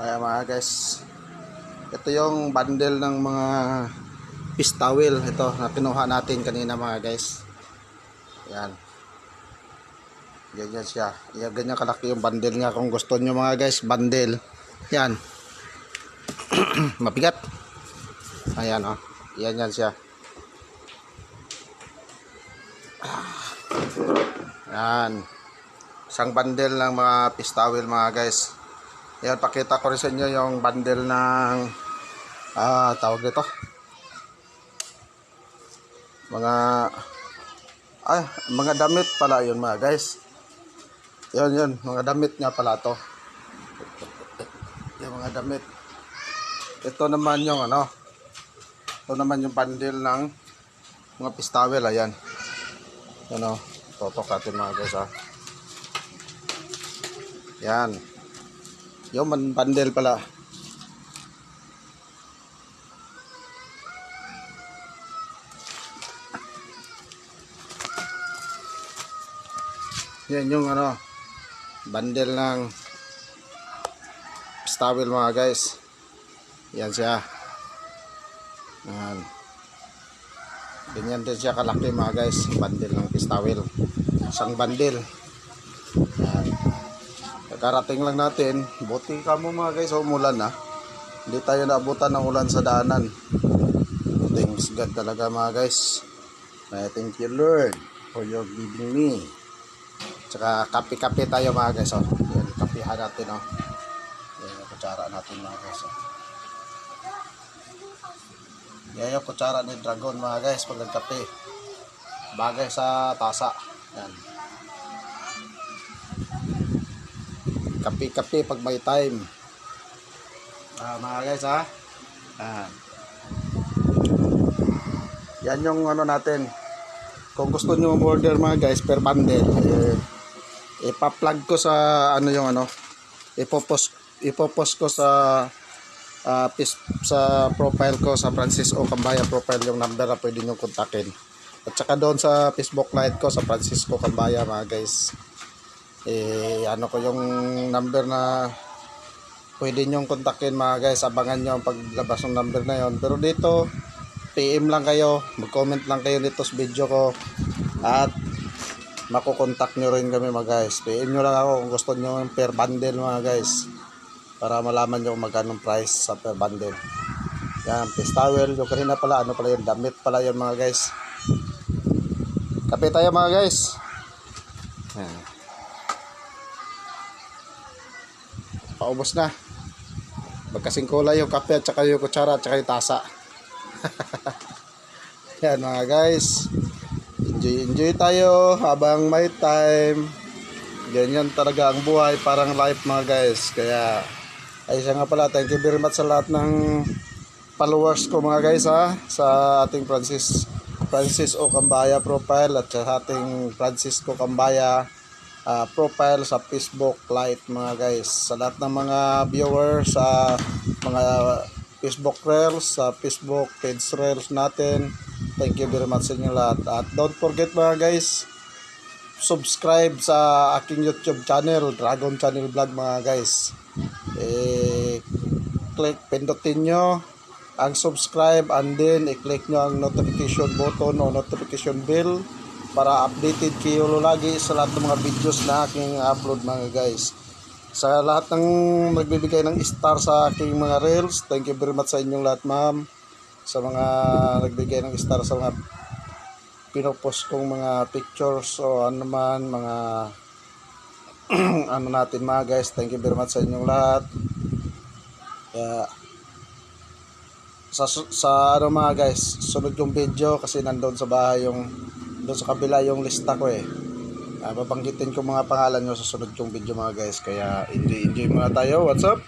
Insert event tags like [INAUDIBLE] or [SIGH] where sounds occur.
Ayan mga guys. Ito yung bundle ng mga fish towel. Ito na kinuha natin kanina mga guys. Ayan. Ganyan siya. Yan, ganyan kalaki yung bundle niya. Kung gusto nyo mga guys, bundle. Yan. [CLEARS THROAT] Mabigat. Ayan. Oh. Yan yan siya. Yan. Isang bundle ng mga fish towel mga guys. Yan, pakita ko rin sa inyo yung bundle ng ah, tawag dito. Mga ay, mga damit pala yun mga guys. Yun yun, mga damit nga pala to. Yung mga damit. Ito naman yung ano. Ito naman yung bundle ng mga pistawel, ayan. Ano, totok natin mga guys ha. Yan. Yung man bundle pala. Yan yung ano, bundle ng stawel mga guys. Yan siya. Yan. Ganyan din siya kalaki mga guys. Bundle ng pistawel. Isang bundle. Yan. Kakarating lang natin. Buti ka mo mga guys. Umulan na. Hindi tayo naabutan ng ulan sa daanan. Thanks God talaga mga guys. I thank you Lord for your giving me. Tsaka kape-kape tayo mga guys. Oh. Yan, kapihan natin. Oh. Yan yung kutsara natin mga guys. Oh. Yan yung kutsara ni Dragon mga guys pag nagkape. Bagay sa tasa. Yan. Kape-kape pag may time. Ah, mga guys ha. Ah. Yan yung ano natin. Kung gusto niyo order mga guys per bundle, eh, ipa-plug ko sa ano yung ano, ipopost ipopost ko sa ah, pis, sa profile ko sa Francis O Cambaya profile yung number na pwede niyo kontakin. At saka doon sa Facebook Lite ko sa Francisco Cambaya mga guys. Eh ano ko yung number na pwede nyo kontakin mga guys. Abangan nyo ang paglabas ng number na yon. Pero dito, PM lang kayo. Mag-comment lang kayo dito sa video ko. At makukontak nyo rin kami mga guys. PM nyo lang ako kung gusto nyo ng per bundle mga guys. Para malaman nyo kung magkano price sa per bundle. Yan, face towel. Yung kanina pala, ano pala yun? Damit pala yun mga guys. Kape tayo mga guys. Yan. Paubos na. Magkasing kulay yung kape at saka yung kutsara at saka yung tasa. [LAUGHS] Yan mga guys. Enjoy, enjoy tayo habang may time. Ganyan talaga ang buhay, parang life mga guys. Kaya, ay siya nga pala, thank you very much sa lahat ng followers ko mga guys ha. Sa ating Francis, Francis O. Cambaya profile at sa ating Francisco Cambaya uh, profile sa Facebook Lite mga guys. Sa lahat ng mga viewers sa mga Facebook Reels, sa Facebook page Reels natin. Thank you very much sa inyo lahat. At don't forget mga guys, subscribe sa aking YouTube channel, Dragon Channel Vlog mga guys. Eh, click, pindutin nyo ang subscribe and then i-click nyo ang notification button o notification bell para updated kayo lagi sa lahat ng mga videos na aking upload mga guys. Sa lahat ng magbibigay ng star sa aking mga reels, thank you very much sa inyong lahat ma'am. Sa mga nagbigay ng star sa mga pinopost kong mga pictures o ano man, mga [CLEARS THROAT] ano natin mga guys. Thank you very much sa inyong lahat. Kaya, sa, sa ano mga guys, sunod yung video kasi nandun sa bahay yung doon sa kabila yung lista ko eh. Uh, babanggitin ko mga pangalan nyo sa sunod yung video mga guys. Kaya enjoy enjoy muna tayo. What's up?